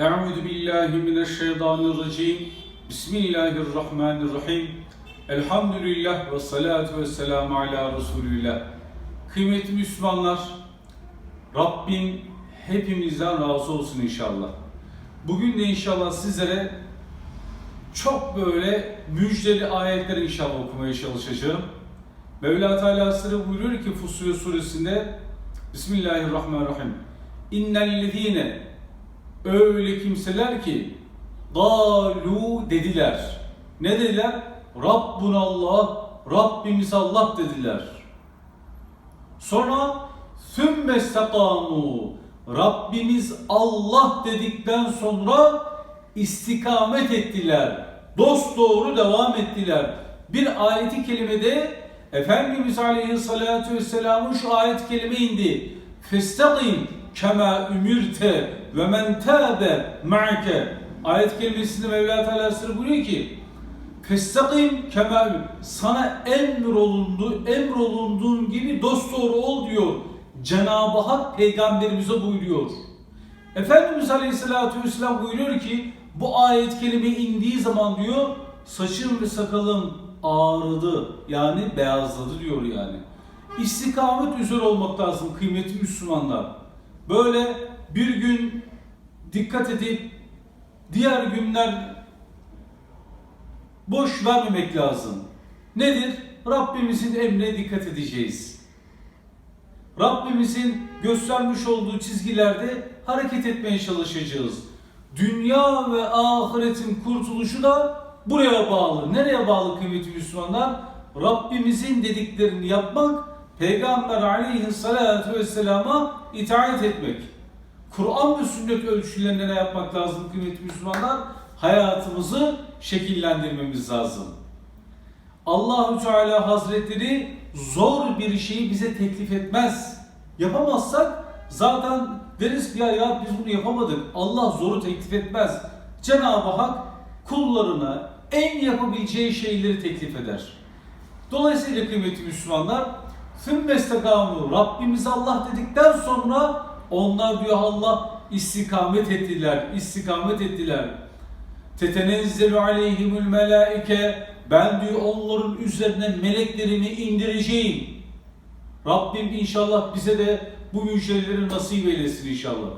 Euzu billahi mineşşeytanirracim. Bismillahirrahmanirrahim. Elhamdülillah ve salatu ve selamu ala Resulillah. Kıymetli Müslümanlar, Rabbim hepimizden razı olsun inşallah. Bugün de inşallah sizlere çok böyle müjdeli ayetler inşallah okumaya çalışacağım. Mevla Teala Hazretleri buyuruyor ki Fussilet suresinde Bismillahirrahmanirrahim. İnnellezine öyle kimseler ki dalu dediler. Ne dediler? Rabbun Allah, Rabbimiz Allah dediler. Sonra sümme istakamu Rabbimiz Allah dedikten sonra istikamet ettiler. Dost doğru devam ettiler. Bir ayeti kelimede Efendimiz Aleyhisselatü Vesselam'ın şu ayet kelime indi. Festakim kema ümirte ve men tâbe ma'ke. Ayet kelimesinde Mevla Teala buyuruyor ki Festakim kema ümir. Sana emrolundu, emrolunduğun gibi dosdoğru ol diyor. Cenab-ı Hak peygamberimize buyuruyor. Efendimiz Aleyhisselatü Vesselam buyuruyor ki bu ayet kelime indiği zaman diyor saçım ve sakalım ağrıdı yani beyazladı diyor yani. İstikamet üzere olmak lazım kıymetli Müslümanlar. Böyle bir gün dikkat edip diğer günler boş vermemek lazım. Nedir? Rabbimizin emrine dikkat edeceğiz. Rabbimizin göstermiş olduğu çizgilerde hareket etmeye çalışacağız. Dünya ve ahiretin kurtuluşu da buraya bağlı. Nereye bağlı kıymetli Müslümanlar? Rabbimizin dediklerini yapmak, Peygamber aleyhissalatu vesselama itaat etmek. Kur'an ve sünnet ölçülerinde ne yapmak lazım kıymetli Müslümanlar? Hayatımızı şekillendirmemiz lazım. Allahü Teala Hazretleri zor bir şeyi bize teklif etmez. Yapamazsak zaten deriz ki ya, ya biz bunu yapamadık. Allah zoru teklif etmez. Cenab-ı Hak kullarına en yapabileceği şeyleri teklif eder. Dolayısıyla kıymetli Müslümanlar ثُمَّ اسْتَقَامُوا Rabbimiz Allah dedikten sonra onlar diyor Allah istikamet ettiler, istikamet ettiler. Tetenezzelu aleyhimul melaike ben diyor onların üzerine meleklerimi indireceğim. Rabbim inşallah bize de bu müjdeleri nasip eylesin inşallah.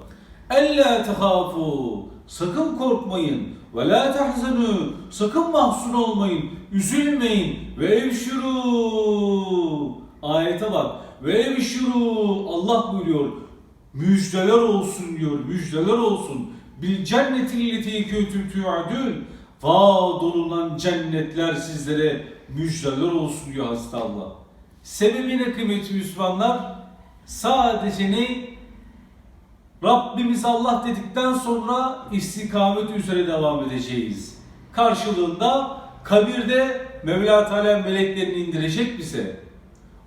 Ella tehafu sakın korkmayın ve la tahzanu sakın mahzun olmayın üzülmeyin ve evşuru ayete bak ve evşuru Allah buyuruyor müjdeler olsun diyor müjdeler olsun bil cenneti leti kötü tuadun vaad olunan cennetler sizlere müjdeler olsun diyor Hazreti Allah. Sebebi ne kıymetli Müslümanlar? Sadece ne? Rabbimiz Allah dedikten sonra istikamet üzere devam edeceğiz. Karşılığında kabirde Mevla Teala meleklerini indirecek bize.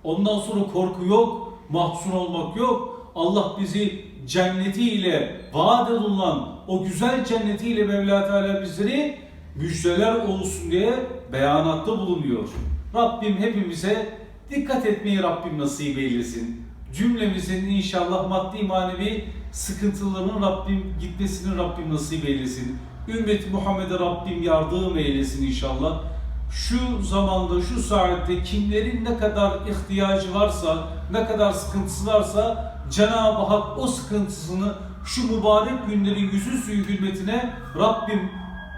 Ondan sonra korku yok, mahzun olmak yok. Allah bizi cennetiyle vaat edilen o güzel cennetiyle Mevla Teala bizleri müjdeler olsun diye beyanatta bulunuyor. Rabbim hepimize dikkat etmeyi Rabbim nasip eylesin. Cümlemizin inşallah maddi manevi sıkıntılarının Rabbim gitmesini Rabbim nasip eylesin. Ümmet Muhammed'e Rabbim yardım eylesin inşallah. Şu zamanda, şu saatte kimlerin ne kadar ihtiyacı varsa, ne kadar sıkıntısı varsa Cenab-ı Hak o sıkıntısını şu mübarek günlerin yüzü suyu hürmetine Rabbim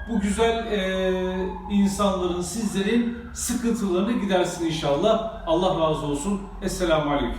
bu güzel e, insanların, sizlerin sıkıntılarını gidersin inşallah. Allah razı olsun. Esselamu Aleyküm.